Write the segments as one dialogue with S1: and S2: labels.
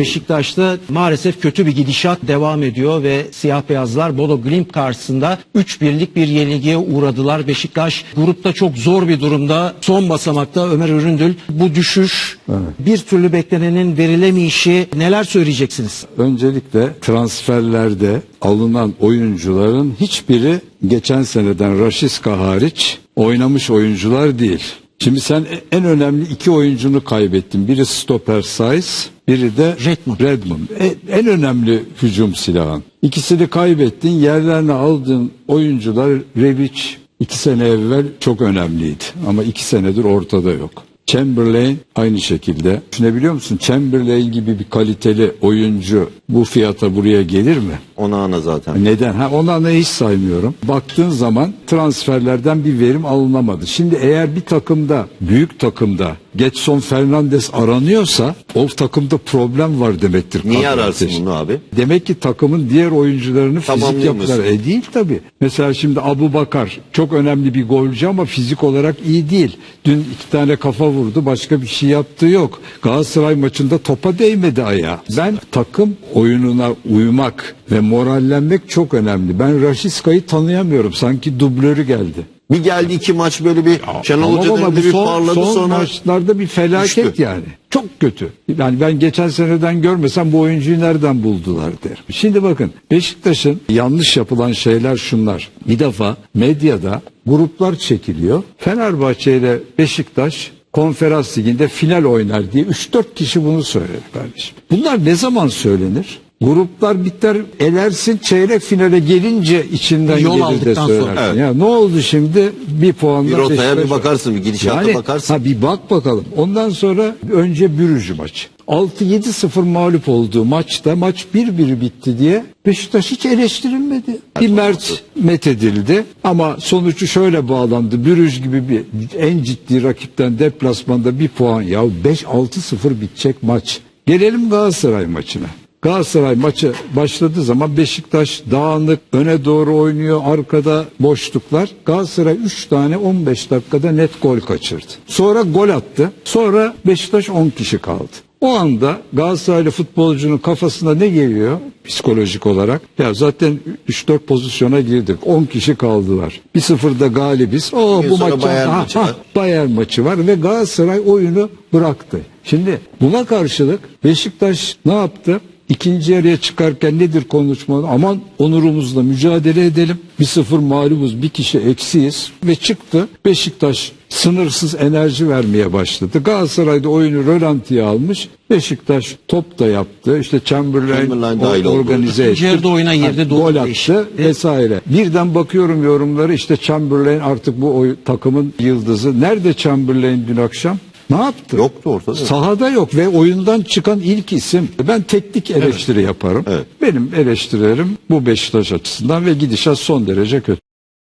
S1: Beşiktaş'ta maalesef kötü bir gidişat devam ediyor ve siyah beyazlar Bodo Glimt karşısında 3 birlik bir yenilgiye uğradılar. Beşiktaş grupta çok zor bir durumda. Son basamakta Ömer Üründül bu düşüş bir türlü beklenenin verilemeyişi neler söyleyeceksiniz?
S2: Öncelikle transferlerde alınan oyuncuların hiçbiri geçen seneden Raşiska hariç oynamış oyuncular değil. Şimdi sen en önemli iki oyuncunu kaybettin. Biri stoper Saiz, biri de
S1: Redmond.
S2: Redmond. E- En önemli hücum silahın. İkisini kaybettin. Yerlerine aldığın oyuncular Rebic iki sene evvel çok önemliydi. Ama iki senedir ortada yok. Chamberlain aynı şekilde. Düşünebiliyor musun? Chamberlain gibi bir kaliteli oyuncu bu fiyata buraya gelir mi?
S3: Ona ana zaten.
S2: Neden? Ha ondan da hiç saymıyorum. Baktığın zaman transferlerden bir verim alınamadı. Şimdi eğer bir takımda, büyük takımda Getson Fernandes aranıyorsa o takımda problem var demektir.
S3: Niye ararsın bunu abi?
S2: Demek ki takımın diğer oyuncularını fizik
S3: Tamamlayamıyorsun.
S2: yapılar. E değil tabi. Mesela şimdi Abu Bakar çok önemli bir golcü ama fizik olarak iyi değil. Dün iki tane kafa vurdu başka bir şey yaptığı yok. Galatasaray maçında topa değmedi ayağı. Ben takım oyununa uymak ve morallenmek çok önemli. Ben Raşiska'yı tanıyamıyorum. Sanki dublörü geldi.
S3: Bir geldi iki maç böyle bir Şenol
S2: Tamam
S3: Hoca
S2: bu
S3: bir
S2: son,
S3: parladı
S2: son
S3: sonra
S2: maçlarda bir felaket
S3: düştü.
S2: yani. Çok kötü. Yani ben geçen seneden görmesem bu oyuncuyu nereden buldular derim. Şimdi bakın Beşiktaş'ın yanlış yapılan şeyler şunlar. Bir defa medyada gruplar çekiliyor. Fenerbahçe ile Beşiktaş konferans liginde final oynar diye 3-4 kişi bunu söyledi kardeşim. Bunlar ne zaman söylenir? Gruplar biter elersin çeyrek finale gelince içinden
S1: Yol
S2: gelir de
S1: aldıktan sonra.
S2: söylersin.
S3: Evet.
S2: Ya ne oldu şimdi? Bir puanla
S3: Bir rotaya
S2: Beşiktaş
S3: bir bakarsın, bir gidişata bakarsın.
S2: Ha bir bak bakalım. Ondan sonra önce Bürücü maçı. 6-7-0 mağlup olduğu maçta maç 1-1 bitti diye Beşiktaş hiç eleştirilmedi. Bir Mert methedildi ama sonucu şöyle bağlandı. Bürüj gibi bir en ciddi rakipten deplasmanda bir puan. Ya 5-6-0 bitecek maç. Gelelim Galatasaray maçına. Galatasaray maçı başladığı zaman Beşiktaş dağınık, öne doğru oynuyor, arkada boşluklar. Galatasaray 3 tane 15 dakikada net gol kaçırdı. Sonra gol attı. Sonra Beşiktaş 10 kişi kaldı. O anda Galatasaraylı futbolcunun kafasında ne geliyor psikolojik olarak? Ya zaten 3-4 pozisyona girdik. 10 kişi kaldılar. 1-0'da galibiz. O
S3: gün
S2: bu maç
S3: Bayern
S2: Ha,
S3: maçı
S2: ha. Bayern maçı var ve Galatasaray oyunu bıraktı. Şimdi buna karşılık Beşiktaş ne yaptı? İkinci yarıya çıkarken nedir konuşma? Aman onurumuzla mücadele edelim. Bir sıfır mağlubuz, bir kişi eksiyiz ve çıktı. Beşiktaş sınırsız enerji vermeye başladı. Galatasaray'da oyunu rölantiye almış. Beşiktaş top da yaptı. İşte Chamberlain,
S3: Chamberlain oldu.
S2: organize
S1: İkinci
S2: etti.
S1: yarıda oyuna girdi, doğru
S2: Gol attı vesaire. Birden bakıyorum yorumları işte Chamberlain artık bu oy, takımın yıldızı. Nerede Chamberlain dün akşam? Ne yaptı?
S3: Yoktu ortada.
S2: Sahada yok ve oyundan çıkan ilk isim. Ben teknik eleştiri yaparım.
S3: Evet.
S2: Benim eleştirilerim bu Beşiktaş açısından ve gidişat son derece kötü.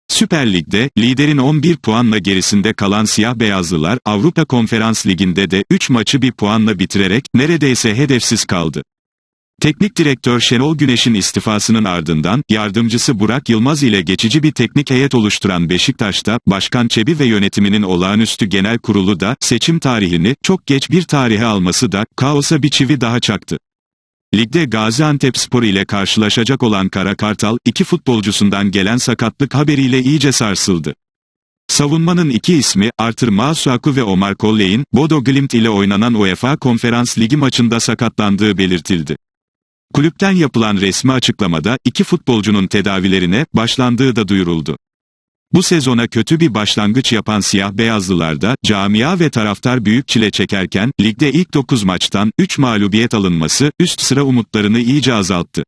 S4: Süper Lig'de liderin 11 puanla gerisinde kalan siyah beyazlılar Avrupa Konferans Ligi'nde de 3 maçı bir puanla bitirerek neredeyse hedefsiz kaldı. Teknik direktör Şenol Güneş'in istifasının ardından yardımcısı Burak Yılmaz ile geçici bir teknik heyet oluşturan Beşiktaş'ta Başkan Çebi ve yönetiminin olağanüstü genel kurulu da seçim tarihini çok geç bir tarihe alması da kaosa bir çivi daha çaktı. Ligde Gaziantepspor ile karşılaşacak olan Kara Kartal, iki futbolcusundan gelen sakatlık haberiyle iyice sarsıldı. Savunmanın iki ismi, Arthur Masuaku ve Omar Colley'in, Bodo Glimt ile oynanan UEFA Konferans Ligi maçında sakatlandığı belirtildi. Kulüpten yapılan resmi açıklamada, iki futbolcunun tedavilerine başlandığı da duyuruldu. Bu sezona kötü bir başlangıç yapan siyah beyazlılarda, camia ve taraftar büyük çile çekerken, ligde ilk 9 maçtan 3 mağlubiyet alınması, üst sıra umutlarını iyice azalttı.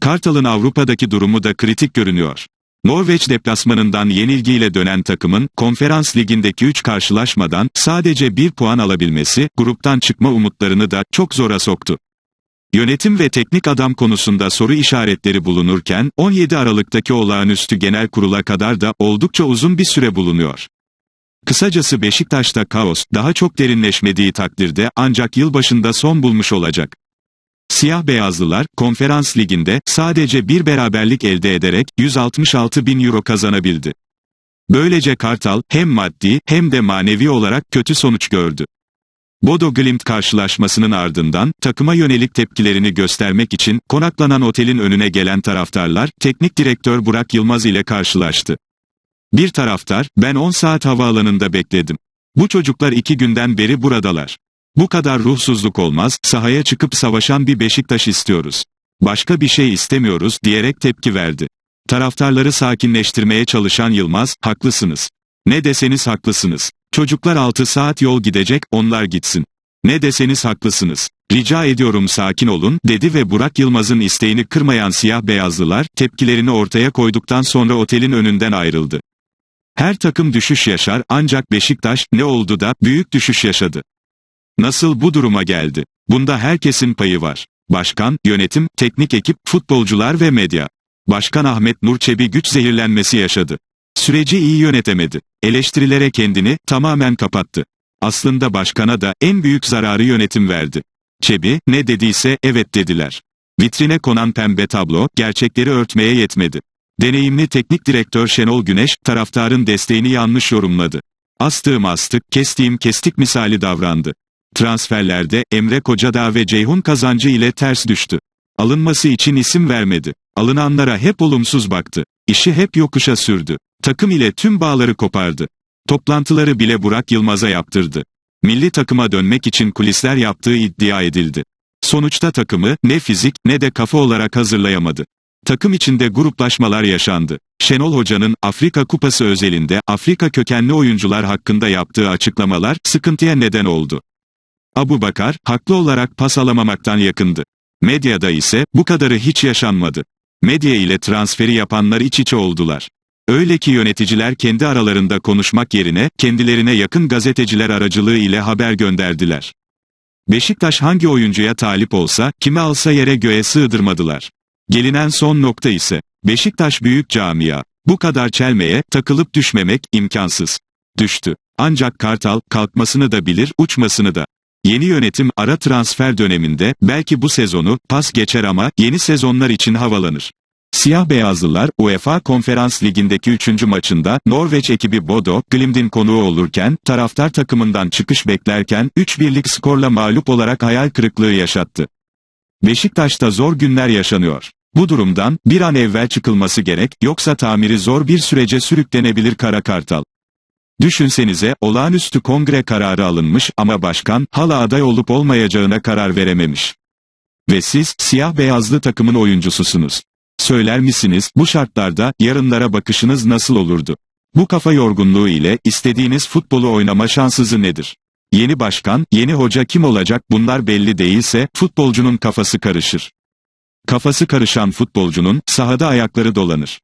S4: Kartal'ın Avrupa'daki durumu da kritik görünüyor. Norveç deplasmanından yenilgiyle dönen takımın, konferans ligindeki 3 karşılaşmadan sadece 1 puan alabilmesi, gruptan çıkma umutlarını da çok zora soktu. Yönetim ve teknik adam konusunda soru işaretleri bulunurken, 17 Aralık'taki olağanüstü genel kurula kadar da oldukça uzun bir süre bulunuyor. Kısacası Beşiktaş'ta kaos, daha çok derinleşmediği takdirde ancak yılbaşında son bulmuş olacak. Siyah beyazlılar, konferans liginde sadece bir beraberlik elde ederek 166 bin euro kazanabildi. Böylece Kartal, hem maddi hem de manevi olarak kötü sonuç gördü. Bodo Glimt karşılaşmasının ardından takıma yönelik tepkilerini göstermek için konaklanan otelin önüne gelen taraftarlar teknik direktör Burak Yılmaz ile karşılaştı. Bir taraftar, ben 10 saat havaalanında bekledim. Bu çocuklar iki günden beri buradalar. Bu kadar ruhsuzluk olmaz, sahaya çıkıp savaşan bir Beşiktaş istiyoruz. Başka bir şey istemiyoruz diyerek tepki verdi. Taraftarları sakinleştirmeye çalışan Yılmaz, haklısınız. Ne deseniz haklısınız. Çocuklar 6 saat yol gidecek, onlar gitsin. Ne deseniz haklısınız. Rica ediyorum sakin olun, dedi ve Burak Yılmaz'ın isteğini kırmayan siyah beyazlılar, tepkilerini ortaya koyduktan sonra otelin önünden ayrıldı. Her takım düşüş yaşar ancak Beşiktaş ne oldu da büyük düşüş yaşadı. Nasıl bu duruma geldi? Bunda herkesin payı var. Başkan, yönetim, teknik ekip, futbolcular ve medya. Başkan Ahmet Nur Çebi güç zehirlenmesi yaşadı. Süreci iyi yönetemedi. Eleştirilere kendini tamamen kapattı. Aslında başkana da en büyük zararı yönetim verdi. Çebi, ne dediyse evet dediler. Vitrine konan pembe tablo, gerçekleri örtmeye yetmedi. Deneyimli teknik direktör Şenol Güneş, taraftarın desteğini yanlış yorumladı. Astığım astık, kestiğim kestik misali davrandı. Transferlerde Emre Kocadağ ve Ceyhun Kazancı ile ters düştü. Alınması için isim vermedi. Alınanlara hep olumsuz baktı. İşi hep yokuşa sürdü. Takım ile tüm bağları kopardı. Toplantıları bile Burak Yılmaz'a yaptırdı. Milli takıma dönmek için kulisler yaptığı iddia edildi. Sonuçta takımı ne fizik ne de kafa olarak hazırlayamadı. Takım içinde gruplaşmalar yaşandı. Şenol Hoca'nın Afrika Kupası özelinde Afrika kökenli oyuncular hakkında yaptığı açıklamalar sıkıntıya neden oldu. Abu Bakar, haklı olarak pas alamamaktan yakındı. Medyada ise bu kadarı hiç yaşanmadı. Medya ile transferi yapanlar iç içe oldular. Öyle ki yöneticiler kendi aralarında konuşmak yerine kendilerine yakın gazeteciler aracılığı ile haber gönderdiler. Beşiktaş hangi oyuncuya talip olsa, kimi alsa yere göğe sığdırmadılar. Gelinen son nokta ise, Beşiktaş büyük camia. Bu kadar çelmeye, takılıp düşmemek, imkansız. Düştü. Ancak Kartal, kalkmasını da bilir, uçmasını da. Yeni yönetim, ara transfer döneminde, belki bu sezonu, pas geçer ama, yeni sezonlar için havalanır. Siyah beyazlılar, UEFA Konferans Ligi'ndeki 3. maçında, Norveç ekibi Bodo, Glimt'in konuğu olurken, taraftar takımından çıkış beklerken, 3-1'lik skorla mağlup olarak hayal kırıklığı yaşattı. Beşiktaş'ta zor günler yaşanıyor. Bu durumdan, bir an evvel çıkılması gerek, yoksa tamiri zor bir sürece sürüklenebilir Kara Kartal. Düşünsenize, olağanüstü kongre kararı alınmış ama başkan, hala aday olup olmayacağına karar verememiş. Ve siz, siyah beyazlı takımın oyuncususunuz. Söyler misiniz, bu şartlarda, yarınlara bakışınız nasıl olurdu? Bu kafa yorgunluğu ile, istediğiniz futbolu oynama şansınızı nedir? Yeni başkan, yeni hoca kim olacak bunlar belli değilse, futbolcunun kafası karışır. Kafası karışan futbolcunun, sahada ayakları dolanır.